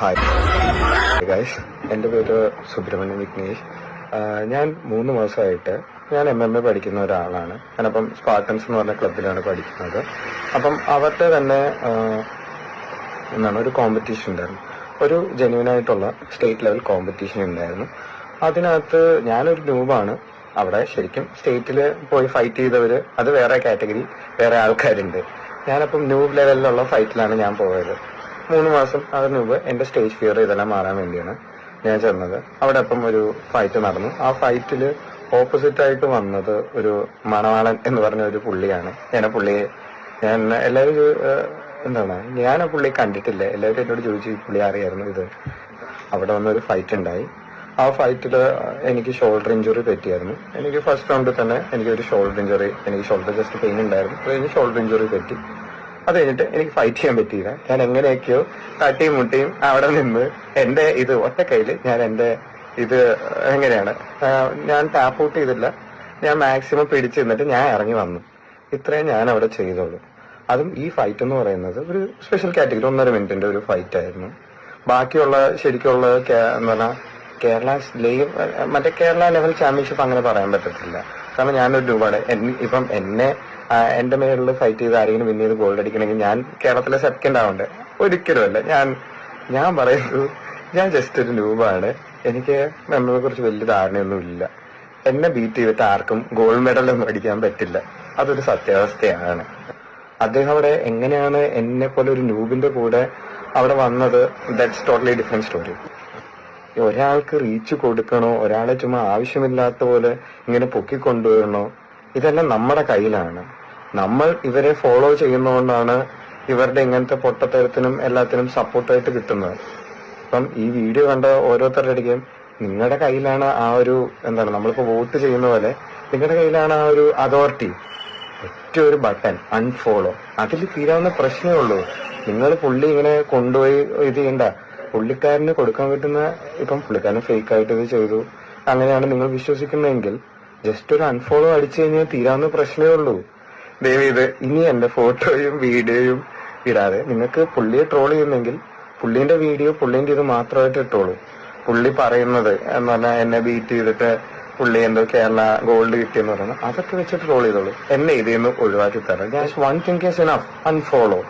Hi guys എന്റെ പേര് സുബ്രഹ്മണ്യ വിഘ്നേഷ്. ഞാൻ മൂന്ന് മാസമായിട്ട് ഞാൻ എം എം എ പഠിക്കുന്ന ഒരാളാണ്. ഞാനപ്പം സ്പാർട്ടൻസ് എന്ന് പറഞ്ഞ ക്ലബിലാണ് പഠിക്കുന്നത്. അപ്പം അവരുടെ തന്നെ എന്താണ് ഒരു കോമ്പറ്റീഷൻ ഉണ്ടായിരുന്നു. ഒരു ജെന്യൂനായിട്ടുള്ള സ്റ്റേറ്റ് ലെവൽ കോമ്പറ്റീഷൻ ഉണ്ടായിരുന്നു. അതിനകത്ത് ഞാനൊരു ന്യൂബാണ് അവിടെ ശരിക്കും സ്റ്റേറ്റിൽ പോയി ഫൈറ്റ് ചെയ്തവര് അത് വേറെ കാറ്റഗറി വേറെ ആൾക്കാരുണ്ട്. ഞാനപ്പം ന്യൂബ് ലെവലിലുള്ള ഫൈറ്റിലാണ് ഞാൻ പോയത്. മൂന്ന് മാസം അതിന് മുമ്പ് എന്റെ സ്റ്റേജ് ഫിയർ ഇതെല്ലാം മാറാൻ വേണ്ടിയാണ് ഞാൻ ചെന്നത്. അവിടെ അപ്പം ഒരു ഫൈറ്റ് നടന്നു. ആ ഫൈറ്റിൽ ഓപ്പോസിറ്റ് ആയിട്ട് വന്നത് ഒരു മണവാളൻ എന്ന് പറഞ്ഞ ഒരു പുള്ളിയാണ്. ഞാൻ പുള്ളിയെ ഞാൻ എല്ലാവരും എന്താണ് ഞാൻ ആ പുള്ളിയെ കണ്ടിട്ടില്ല. എല്ലാവരും എന്നോട് ചോദിച്ചു ഈ പുള്ളി അറിയായിരുന്നു ഇത്? അവിടെ വന്നൊരു ഫൈറ്റ് ഉണ്ടായി. ആ ഫൈറ്റിൽ എനിക്ക് ഷോൾഡർ ഇഞ്ചുറി പറ്റിയായിരുന്നു. എനിക്ക് ഫസ്റ്റ് റൗണ്ടിൽ തന്നെ എനിക്ക് ഒരു ഷോൾഡർ ഇഞ്ചുറി എനിക്ക് ഷോൾഡർ ജസ്റ്റ് പെയിൻ ഉണ്ടായിരുന്നു. അത് കഴിഞ്ഞ് ഷോൾഡർ ഇഞ്ചുറി പറ്റി. അത് കഴിഞ്ഞിട്ട് എനിക്ക് ഫൈറ്റ് ചെയ്യാൻ പറ്റിയില്ല. ഞാൻ എങ്ങനെയൊക്കെയോ തട്ടിയും മുട്ടിയും അവിടെ നിന്ന് എന്റെ ഇത് ഒറ്റ കയ്യിൽ ഞാൻ എന്റെ ഇത് എങ്ങനെയാണ് ഞാൻ ടാപ്പ് ഔട്ട് ചെയ്തില്ല. ഞാൻ മാക്സിമം പിടിച്ചു നിന്നിട്ട് ഞാൻ ഇറങ്ങി വന്നു. ഇത്രയും ഞാൻ അവിടെ ചെയ്തോളൂ. അതും ഈ ഫൈറ്റ് എന്ന് പറയുന്നത് ഒരു സ്പെഷ്യൽ കാറ്റഗറി ഒന്നര മിനിറ്റിന്റെ ഒരു ഫൈറ്റ് ആയിരുന്നു. ബാക്കിയുള്ള ശരിക്കുള്ള കേ- എന്താ പറഞ്ഞാ കേരള ലീഗ് മറ്റേ കേരള ലെവൽ ചാമ്പ്യൻഷിപ്പ് അങ്ങനെ പറയാൻ പറ്റത്തില്ല. കാരണം ഞാനൊരു രൂപയുടെ ഇപ്പം എന്നെ എന്റെ മേളിൽ ഫൈറ്റ് ചെയ്ത് ആരെങ്കിലും ചെയ്ത് ഗോൾഡ് അടിക്കണമെങ്കിൽ ഞാൻ കേരളത്തിലെ സെക്കൻഡ് ആവണ്ടേ. ഒരിക്കലുമല്ല ഞാൻ ഞാൻ പറയുന്നത് ഞാൻ ജസ്റ്റ് ഒരു രൂപമാണ് എനിക്ക് മെമ്മറിയെ കുറിച്ച് വലിയ ധാരണയൊന്നും ഇല്ല. എന്നെ ബീറ്റ് ചെയ്തിട്ട് ആർക്കും ഗോൾഡ് മെഡൽ ഒന്നും അടിക്കാൻ പറ്റില്ല. അതൊരു സത്യാവസ്ഥയാണ്. അദ്ദേഹം അവിടെ എങ്ങനെയാണ് എന്നെ പോലെ ഒരു നൂബിന്റെ കൂടെ അവിടെ വന്നത്? ദാറ്റ്സ് ടോട്ടലി ഡിഫറെന്റ് സ്റ്റോറി ഒരാൾക്ക് റീച്ച് കൊടുക്കണോ ഒരാളെ ചുമ്മാ ആവശ്യമില്ലാത്ത പോലെ ഇങ്ങനെ പൊക്കിക്കൊണ്ടുവരണോ? ഇതെല്ലാം നമ്മുടെ കയ്യിലാണ്. നമ്മൾ ഇവരെ ഫോളോ ചെയ്യുന്നതുകൊണ്ടാണ് ഇവരുടെ ഇങ്ങനത്തെ പൊട്ടത്തരത്തിനും എല്ലാത്തിനും സപ്പോർട്ടായിട്ട് കിട്ടുന്നത്. അപ്പം ഈ വീഡിയോ കണ്ട ഓരോരുത്തരുടെ അടിക്കും നിങ്ങളുടെ കയ്യിലാണ് ആ ഒരു എന്താണ് നമ്മളിപ്പോ വോട്ട് ചെയ്യുന്ന പോലെ നിങ്ങളുടെ കയ്യിലാണ് ആ ഒരു അതോറിറ്റി ഒറ്റ ഒരു ബട്ടൺ അൺഫോളോ അതിൽ തീരാവുന്ന പ്രശ്നമേ ഉള്ളൂ. നിങ്ങൾ പുള്ളി ഇങ്ങനെ കൊണ്ടുപോയി ഇത് ചെയ്യണ്ട. പുള്ളിക്കാരന് കൊടുക്കാൻ പറ്റുന്ന ഇപ്പം പുള്ളിക്കാരൻ ഫേക്ക് ആയിട്ട് ഇത് ചെയ്തു. അങ്ങനെയാണ് നിങ്ങൾ വിശ്വസിക്കുന്നതെങ്കിൽ ജസ്റ്റ് ഒരു അൺഫോളോ അടിച്ചു കഴിഞ്ഞാൽ തീരാവുന്ന പ്രശ്നമേ ഉള്ളൂ. ദയവ് ഇത് ഇനി എന്റെ ഫോട്ടോയും വീഡിയോയും ഇടാതെ നിങ്ങൾക്ക് പുള്ളിയെ ട്രോൾ ചെയ്യുന്നെങ്കിൽ പുള്ളിന്റെ വീഡിയോ പുള്ളിന്റെ ഇത് മാത്രമായിട്ട് ഇട്ടോളൂ. പുള്ളി പറയുന്നത് എന്ന് പറഞ്ഞാൽ എന്നെ ബീറ്റ് ചെയ്തിട്ട് പുള്ളി എന്തോ കേരള ഗോൾഡ് കിട്ടിയെന്ന് പറയുന്നത് അതൊക്കെ വെച്ചിട്ട് ട്രോൾ ചെയ്തോളൂ. എന്നെ ഇതിൽ നിന്ന് ഒഴിവാക്കി തരാം just one think is enough unfollow